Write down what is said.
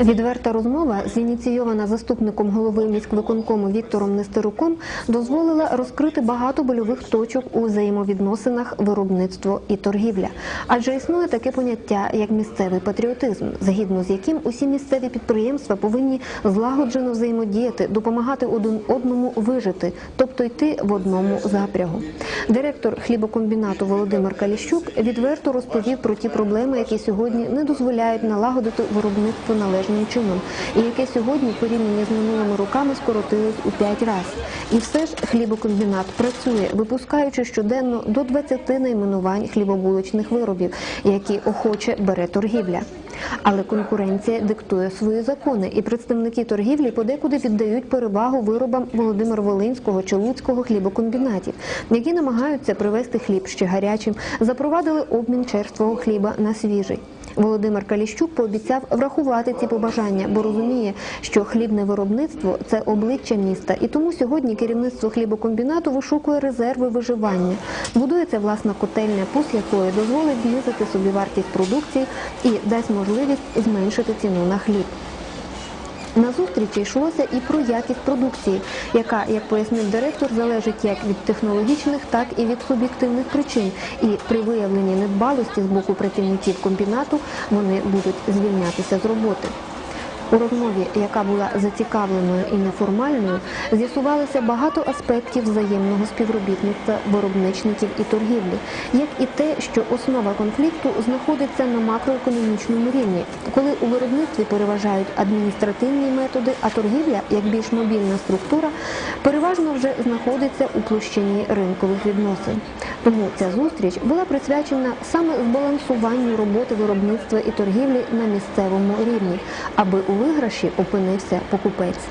Відверта розмова, зініційована заступником голови міськвиконкому Віктором Нестеруком, дозволила розкрити багато больових точок у взаємовідносинах виробництво і торгівля. Адже існує таке поняття як місцевий патріотизм, згідно з яким усі місцеві підприємства повинні злагоджено взаємодіяти, допомагати один одному вижити, тобто йти в одному запрягу. Директор хлібокомбінату Володимир Каліщук відверто розповів про ті проблеми, які сьогодні не дозволяють налагодити виробництво належним чином, і яке сьогодні в порівнянні з минулими роками скоротилось у 5 разів. І все ж хлібокомбінат працює, випускаючи щоденно до 20 найменувань хлібобулочних виробів, які охоче бере торгівля. Але конкуренція диктує свої закони, і представники торгівлі подекуди віддають перевагу виробам Володимир Волинського чи Луцького хлібокомбінатів, які намагаються привезти хліб ще гарячим, запровадили обмін черствого хліба на свіжий. Володимир Каліщук пообіцяв врахувати ці побажання, бо розуміє, що хлібне виробництво це обличчя міста, і тому сьогодні керівництво хлібокомбінату вишукує резерви виживання. Будується власна котельня, пус якої дозволить знизити собівартість продукції і дасть можливість зменшити ціну на хліб. На зустрічі йшлося і про якість продукції, яка, як пояснив директор, залежить як від технологічних, так і від суб'єктивних причин. І при виявленні недбалості з боку працівників комбінату вони будуть звільнятися з роботи. У розмові, яка була зацікавленою і неформальною, з'ясувалося багато аспектів взаємного співробітництва виробничників і торгівлі, як і те, що основа конфлікту знаходиться на макроекономічному рівні, коли у виробництві переважають адміністративні методи, а торгівля, як більш мобільна структура, переважно вже знаходиться у площині ринкових відносин. Тому ця зустріч була присвячена саме збалансуванню роботи виробництва і торгівлі на місцевому рівні, аби у виграші опинився покупець.